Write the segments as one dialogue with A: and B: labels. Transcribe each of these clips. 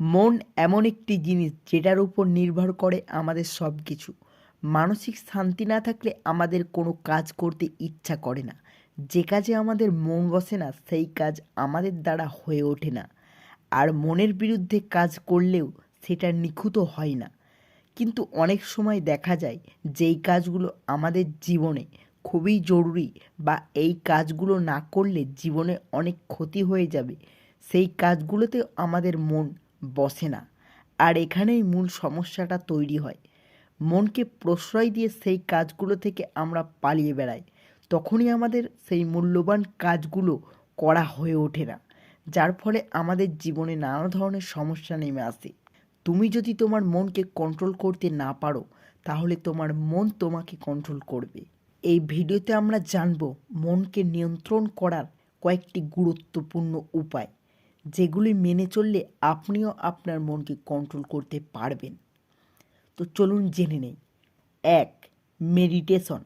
A: মন এমন একটি জিনিস যেটার উপর নির্ভর করে আমাদের সব কিছু মানসিক শান্তি না থাকলে আমাদের কোনো কাজ করতে ইচ্ছা করে না। যে কাজে আমাদের মন বসে না, সেই কাজ আমাদের দ্বারা হয়ে ওঠে না। আর মনের বিরুদ্ধে কাজ করলেও সেটা নিখুঁত হয় না। কিন্তু অনেক সময় দেখা যায় যেই কাজগুলো আমাদের জীবনে খুবই জরুরি বা এই কাজগুলো না করলে জীবনে অনেক ক্ষতি হয়ে যাবে। সেই কাজগুলোতে আমাদের মন বসে না। আর এখানেই মূল সমস্যাটা তৈরি হয়। মনকে প্রশ্রয় দিয়ে সেই কাজগুলো থেকে আমরা পালিয়ে বেড়াই। তখনই আমাদের সেই মূল্যবান কাজগুলো করা হয়ে ওঠে না। যার ফলে আমাদের জীবনে নানা ধরনের সমস্যা নেমে আসে। তুমি যদি তোমার মনকে কন্ট্রোল করতে না পারো, তাহলে তোমার মন তোমাকে কন্ট্রোল করবে। এই ভিডিওতে আমরা জানব মনকে নিয়ন্ত্রণ করার কয়েকটি গুরুত্বপূর্ণ উপায়। যেগুলি মেনে চললে আপনিও আপনার মনকে কন্ট্রোল করতে পারবেন। তো চলুন জেনে নেই। এক মেডিটেশন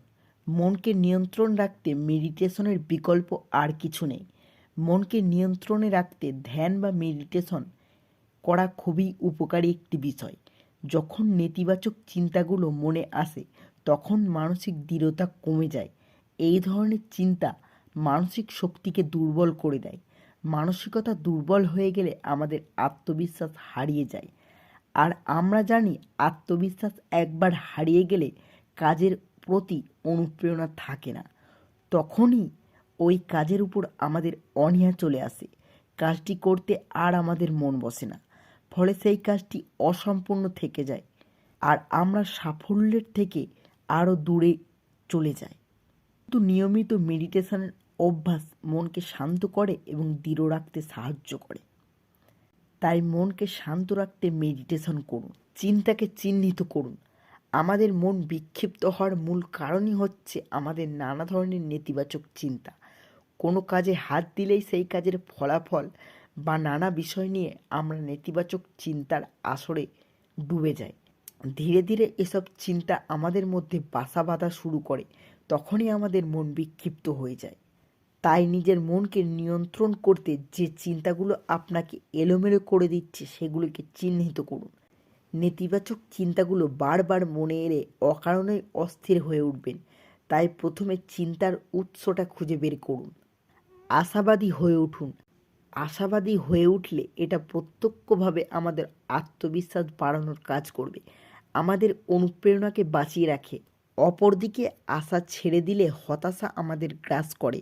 A: মনকে নিয়ন্ত্রণ রাখতে মেডিটেশনের বিকল্প আর কিছু নেই। মনকে নিয়ন্ত্রণে রাখতে ধ্যান বা মেডিটেশন করা খুবই উপকারী একটি বিষয়। যখন নেতিবাচক চিন্তাগুলো মনে আসে, তখন মানসিক দৃঢ়তা কমে যায়। এই ধরনের চিন্তা মানসিক শক্তিকে দুর্বল করে দেয়। মানসিকতা দুর্বল হয়ে গেলে আমাদের আত্মবিশ্বাস হারিয়ে যায়। আর আমরা জানি আত্মবিশ্বাস একবার হারিয়ে গেলে কাজের প্রতি অনুপ্রেরণা থাকে না। তখনই ওই কাজের উপর আমাদের অনীহা চলে আসে। কাজটি করতে আর আমাদের মন বসে না। ফলে সেই কাজটি অসম্পূর্ণ থেকে যায় আর আমরা সাফল্যের থেকে আরও দূরে চলে যাই। কিন্তু নিয়মিত মেডিটেশনের অভ্যাস মনকে শান্ত করে এবং দৃঢ় রাখতে সাহায্য করে। তাই মনকে শান্ত রাখতে মেডিটেশন করুন, চিন্তাকে চিহ্নিত করুন। আমাদের মন বিক্ষিপ্ত হওয়ার মূল কারণই হচ্ছে আমাদের নানা ধরনের নেতিবাচক চিন্তা। কোনো কাজে হাত দিলেই সেই কাজের ফলাফল বা নানা বিষয় নিয়ে আমরা নেতিবাচক চিন্তার আসরে ডুবে যাই। ধীরে ধীরে এসব চিন্তা আমাদের মধ্যে বাসা বাঁধা শুরু করে, তখনই আমাদের মন বিক্ষিপ্ত হয়ে যায়। তাই নিজের মনকে নিয়ন্ত্রণ করতে যে চিন্তাগুলো আপনাকে এলোমেলো করে দিচ্ছে সেগুলিকে চিহ্নিত করুন। নেতিবাচক চিন্তাগুলো বারবার মনে এলে অকারণেই অস্থির হয়ে উঠবেন। তাই প্রথমে চিন্তার উৎসটা খুঁজে বের করুন। আশাবাদী হয়ে উঠুন। আশাবাদী হয়ে উঠলে এটা প্রত্যক্ষভাবে আমাদের আত্মবিশ্বাস বাড়ানোর কাজ করবে। আমাদের অনুপ্রেরণাকে বাঁচিয়ে রাখে। অপরদিকে আশা ছেড়ে দিলে হতাশা আমাদের গ্রাস করে।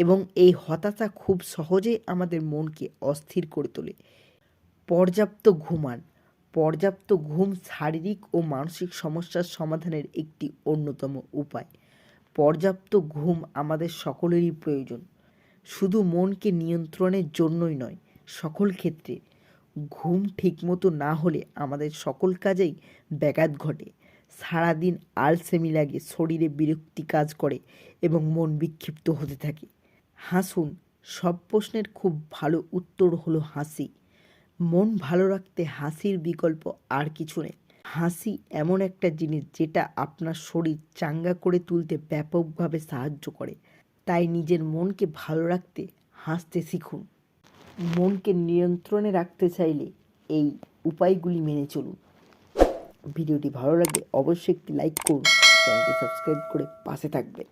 A: এবং এই হতাশা খুব সহজেই আমাদের মনকে অস্থির করে তোলে। পর্যাপ্ত ঘুমান, পর্যাপ্ত ঘুম শারীরিক ও মানসিক সমস্যার সমাধানের একটি অন্যতম উপায়। পর্যাপ্ত ঘুম আমাদের সকলেরই প্রয়োজন। শুধু মনকে নিয়ন্ত্রণের জন্যই নয়, সকল ক্ষেত্রে। ঘুম ঠিকমতো না হলে আমাদের সকল কাজেই ব্যাঘাত ঘটে। সারাদিন আলসেমি লাগে, শরীরে বিরক্তি কাজ করে এবং মন বিক্ষিপ্ত হতে থাকে। হাসুন, সব প্রশ্নের খুব ভালো উত্তর হলো হাসি। মন ভালো রাখতে হাসির বিকল্প আর কিছু নেই। হাসি এমন একটা জিনিস যেটা আপনার শরীর চাঙ্গা করে তুলতে ব্যাপকভাবে সাহায্য করে। তাই নিজের মনকে ভালো রাখতে হাসতে শিখুন। মনকে নিয়ন্ত্রণে রাখতে চাইলে এই উপায়গুলি মেনে চলুন। ভিডিওটি ভালো লাগলে অবশ্যই একটি লাইক করুন, চ্যানেলটি সাবস্ক্রাইব করে পাশে থাকবেন।